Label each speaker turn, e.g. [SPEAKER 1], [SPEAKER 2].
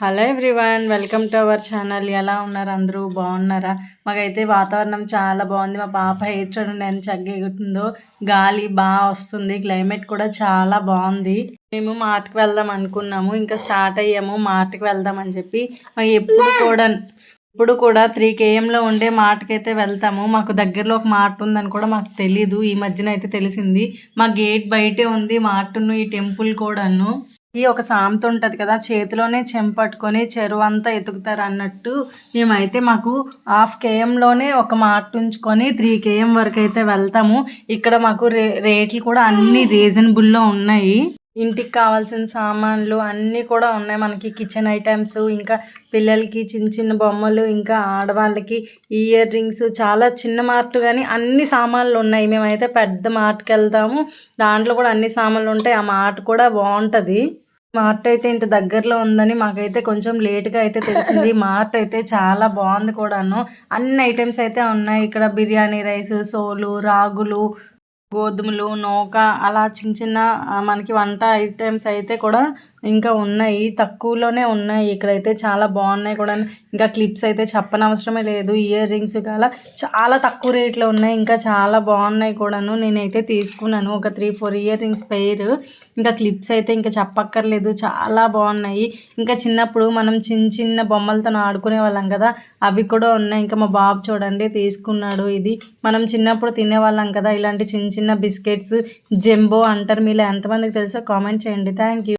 [SPEAKER 1] Hello everyone welcome to our channel. ఎలా ఉన్నారు అందరూ? బాగున్నారా? మాకైతే వాతావరణం చాలా బాగుంది. మా పాప హెయిర్ చూడండి నేను చగ్గెగుతుందో గాలి బాగా వస్తుంది. క్లైమేట్ కూడా చాలా బాగుంది. మేము మార్ట్కి వెళ్దాం అనుకున్నాము. ఇంకా స్టార్ట్ అయ్యాము. మార్ట్కి వెళ్దాం అని చెప్పి. మాకు ఎప్పుడు కూడా ఇప్పుడు కూడా త్రీ కేఎంలో ఉండే మార్ట్కి అయితే వెళ్తాము. మాకు దగ్గరలో ఒక మార్ట్ ఉందని కూడా మాకు తెలీదు. ఈ మధ్యన అయితే తెలిసింది. మా గేట్ బయటే ఉంది. మార్టును ఈ టెంపుల్ కూడాను. ఈ ఒక సామెత ఉంటుంది కదా చేతిలోనే చెంపట్టుకొని చెరువు అంతా ఎతుకుతారు అన్నట్టు మేమైతే మాకు హాఫ్ కేఎంలోనే ఒక మార్ట్ ఉంచుకొని త్రీ కేఎం వరకు అయితే వెళ్తాము. ఇక్కడ మాకు రే రేట్లు కూడా అన్ని రీజనబుల్లో ఉన్నాయి. ఇంటికి కావాల్సిన సామాన్లు అన్నీ కూడా ఉన్నాయి మనకి కిచెన్ ఐటమ్స్ ఇంకా పిల్లలకి చిన్న చిన్న బొమ్మలు ఇంకా ఆడవాళ్ళకి ఇయర్ రింగ్స్ చాలా చిన్న మార్ట్ కానీ అన్ని సామాన్లు ఉన్నాయి. మేమైతే పెద్ద మార్ట్కి వెళ్తాము. దాంట్లో కూడా అన్ని సామాన్లు ఉంటాయి. ఆ మార్ట్ కూడా బాగుంటుంది. మార్ట్ అయితే ఇంత దగ్గరలో ఉందని మాకైతే కొంచెం లేట్గా అయితే తెలిసింది. మార్ట్ అయితే చాలా బాగుంది కూడాను. అన్ని ఐటమ్స్ అయితే ఉన్నాయి. ఇక్కడ బిర్యానీ రైస్ సోలు రాగులు గోధుమలు నూక అలా చిన్న చిన్న మనకి వంట ఐటమ్స్ అయితే కూడా ఇంకా ఉన్నాయి. తక్కువలోనే ఉన్నాయి. ఇక్కడైతే చాలా బాగున్నాయి కూడా. ఇంకా క్లిప్స్ అయితే చెప్పనవసరమే లేదు. ఇయర్ రింగ్స్ గల చాలా తక్కువ రేట్లో ఉన్నాయి. ఇంకా చాలా బాగున్నాయి కూడాను. నేనైతే తీసుకున్నాను. ఒక three four year rings pair ఇంకా క్లిప్స్ అయితే ఇంకా చెప్పక్కర్లేదు. చాలా బాగున్నాయి. ఇంకా చిన్నప్పుడు మనం చిన్న చిన్న బొమ్మలతో ఆడుకునే వాళ్ళం కదా. అవి కూడా ఉన్నాయి. ఇంకా మా బాబు చూడండి తీసుకున్నాడు ఇది. మనం చిన్నప్పుడు తినేవాళ్ళం కదా. ఇలాంటి చిన్న చిన్న బిస్కెట్స్ జంబో అంటారు. మీలో ఎంతమందికి తెలుసో కామెంట్ చేయండి. Thank you